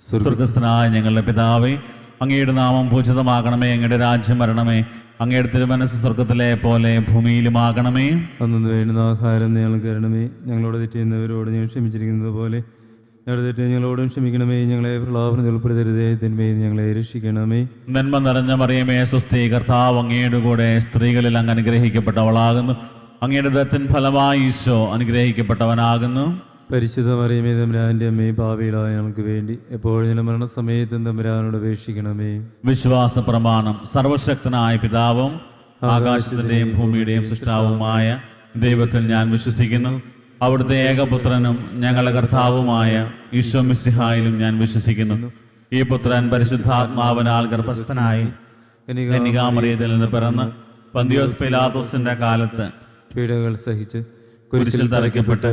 സ്വർഗസ്ഥനായ ഞങ്ങളുടെ പിതാവേ അങ്ങയുടെ നാമം പൂജിതമാകണമേ അങ്ങയുടെ രാജ്യം വരണമേ അങ്ങയുടെ തിരുമനസ് സ്വർഗത്തിലെ പോലെ ഭൂമിയിലുമാകണമേ. അന്നു വേണ്ടുന്ന ആഹാരം ഞങ്ങൾക്ക് തരണമേ ഞങ്ങളോട് തെറ്റിയുന്നവരോട് ഞങ്ങൾ ക്ഷമിച്ചിരിക്കുന്നത് പോലെ. ഞങ്ങളുടെ തെറ്റ് ഞങ്ങളോടും ക്ഷമിക്കണമേ ഞങ്ങളെ പ്രലാപനം ഉൾപ്പെടുത്തരുതേ തിന്മയിൽ ഞങ്ങളെ രക്ഷിക്കണമേ. നന്മ നിറഞ്ഞ മറിയമേ സ്വസ്തി കർത്താവ് അങ്ങയുടെ കൂടെ സ്ത്രീകളിൽ അങ്ങ് അനുഗ്രഹിക്കപ്പെട്ടവളാകുന്നു. അങ്ങയുടെ ദത്തൻ ഫലമായി ഈശോ അനുഗ്രഹിക്കപ്പെട്ടവനാകുന്നു. പരിശുദ്ധ മറിയമേ തമ്പുരാന്റെ അമ്മേ പാവികളായ ഞങ്ങൾക്ക് വേണ്ടി എപ്പോഴും ഞങ്ങളുടെ മരണസമയത്തും തമ്പുരാനോട് അപേക്ഷിക്കണമേ. വിശ്വാസ പ്രമാണം സർവശക്തനായ പിതാവും ആകാശത്തിന്റെയും ഭൂമിയുടെയും സൃഷ്ടാവുമായ ദൈവത്തിൽ ഞാൻ വിശ്വസിക്കുന്നു. അവിടുത്തെ ഏകപുത്രനും ഞങ്ങളുടെ കർത്താവുമായ ഈശോ മിസ്സിഹായിലും ഞാൻ വിശ്വസിക്കുന്നു. ഈ പുത്രൻ പരിശുദ്ധാത്മാവനാൽ ഗർഭസ്ഥനായി കന്യകാമറിയത്തിൽ നിന്ന് പിറന്ന് പന്തിയോസ് പിലാത്തോസിന്റെ കാലത്ത് പീഡകൾ സഹിച്ച് കുരിശിൽ തറയ്ക്കപ്പെട്ട്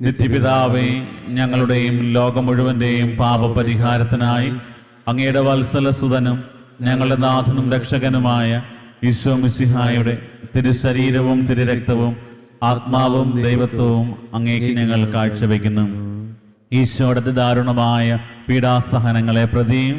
നിത്യപിതാവേ ഞങ്ങളുടെയും ലോകം മുഴുവന്റെയും പാപപരിഹാരത്തിനായി അങ്ങയുടെ വത്സലസുതനും ഞങ്ങളുടെ നാഥനും രക്ഷകനുമായ ഈശോ മിശിഹായുടെ തിരുശരീരവും തിരുരക്തവും ആത്മാവും ദൈവത്വവും അങ്ങേക്ക് ഞങ്ങൾ കാഴ്ചവെക്കുന്നു. ഈശോയുടെ ദാരുണമായ പീഡാസഹനങ്ങളെ പ്രതിയും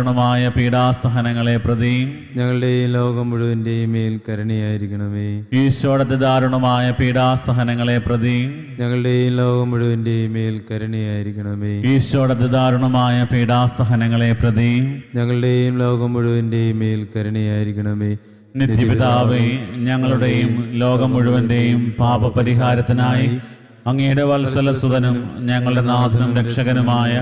ദാരുണമായ പീഡാസഹനങ്ങളെ ഞങ്ങളുടെ ഈ ലോകം മുഴുവന്റെയും മേൽ കരുണയായിരിക്കണമേ. ഈശോടത്തെ ദാരുണമായ പീഡാസഹനങ്ങളെ ഞങ്ങളുടെ ഈ ലോകം മുഴുവന്റെയും മേൽ കരുണയായിരിക്കണമേ. ഈശോടത്തെ ദാരുണമായ പീഡാസഹനങ്ങളെ പ്രതിയും ഞങ്ങളുടെയും ലോകം മുഴുവന്റെയും മേൽ കരുണയായിരിക്കണമേ. നിത്യപിതാവേ ഞങ്ങളുടെയും ലോകം മുഴുവന്റെയും പാപപരിഹാരത്തിനായി അങ്ങയുടെ വത്സലസുതനും ഞങ്ങളുടെ നാഥനും രക്ഷകനുമായ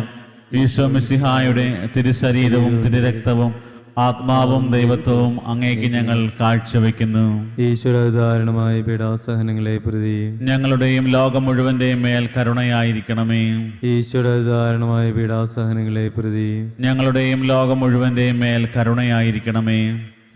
ഈശോ മിശിഹായുടെ തിരുശരീരവും തിരുരക്തവും ആത്മാവും ദൈവത്വവും അങ്ങേക്ക് ഞങ്ങൾ കാഴ്ചവെക്കുന്നു. ഈശ്വരോദാഹരണമായ പീഡാസഹനങ്ങളെ പ്രതി ഞങ്ങളുടെയും ലോകം മുഴുവന്റെയും മേൽ കരുണയായിരിക്കണമേ. ഈശ്വരോദാഹരണമായ പീഡാസഹനങ്ങളെ പ്രതി ഞങ്ങളുടെയും ലോകം മുഴുവന്റെയും മേൽ കരുണയായിരിക്കണമേ.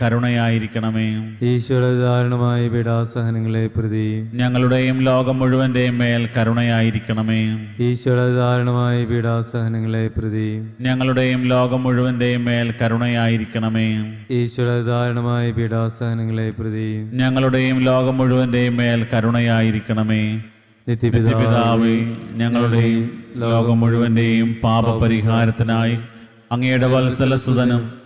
കരുണയായിരിക്കണമേ. ഈശ്വരോദാഹരണമായ പീഡാസഹനങ്ങളെ പ്രതി ഞങ്ങളുടെയും ലോകം മുഴുവന്റെയും മേൽ കരുണയായിരിക്കണമേ. ഈശ്വരോദാഹരണമായ പീഡാസഹനങ്ങളെ പ്രതി ഞങ്ങളുടെയും ലോകം മുഴുവന്റെയും മേൽ കരുണയായിരിക്കണമേ. ഈശ്വരോദാഹരണമായ പീഡാസഹനങ്ങളെ പ്രതി ഞങ്ങളുടെയും ലോകം മുഴുവന്റെയും മേൽ കരുണയായിരിക്കണമേ. നിത്യപിതാവേ ഞങ്ങളുടെയും ലോകം മുഴുവന്റെയും പാപപരിഹാരത്തിനായി അങ്ങയുടെ വത്സലസുതനും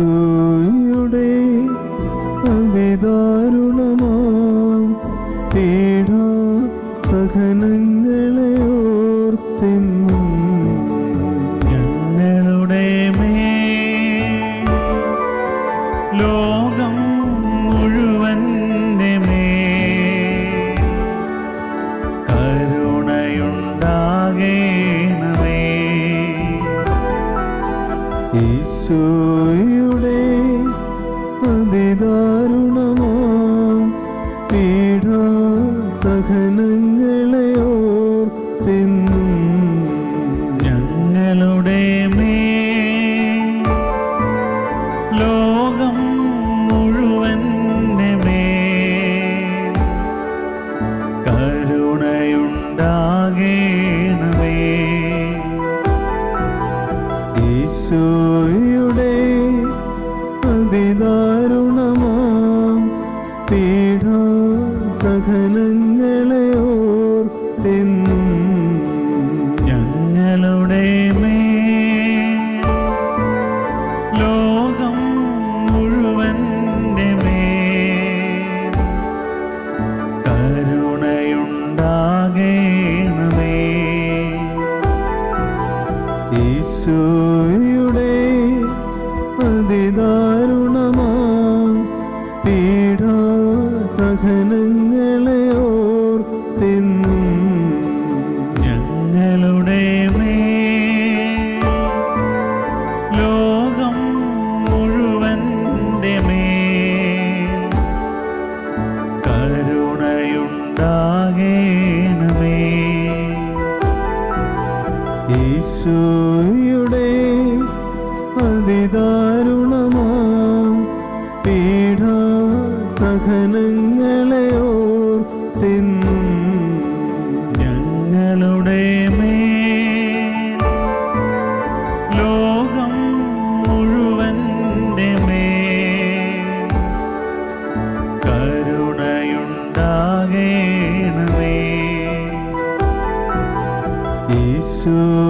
ഈശോയുടെ khả Oh.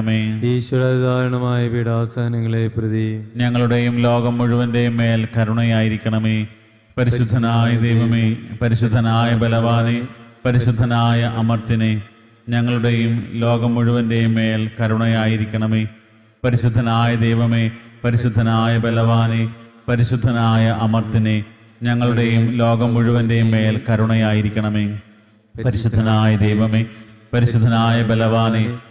ഈശ്വര ദാരുണമായ പീഡാസനങ്ങളെ പ്രതി. ഞങ്ങളുടെയും ലോകം മുഴുവന്റെയും മേൽ കരുണയായിരിക്കണമേ. പരിശുദ്ധനായ ദൈവമേ പരിശുദ്ധനായ ബലവാനെ പരിശുദ്ധനായ അമർത്തിനെ ഞങ്ങളുടെയും ലോകം മുഴുവന്റെയും മേൽ കരുണയായിരിക്കണമേ. പരിശുദ്ധനായ ദൈവമേ പരിശുദ്ധനായ ബലവാനെ പരിശുദ്ധനായ അമർത്തിനെ ഞങ്ങളുടെയും ലോകം മുഴുവന്റെയും മേൽ കരുണയായിരിക്കണമേ. പരിശുദ്ധനായ ദൈവമേ പരിശുദ്ധനായ ബലവാനെ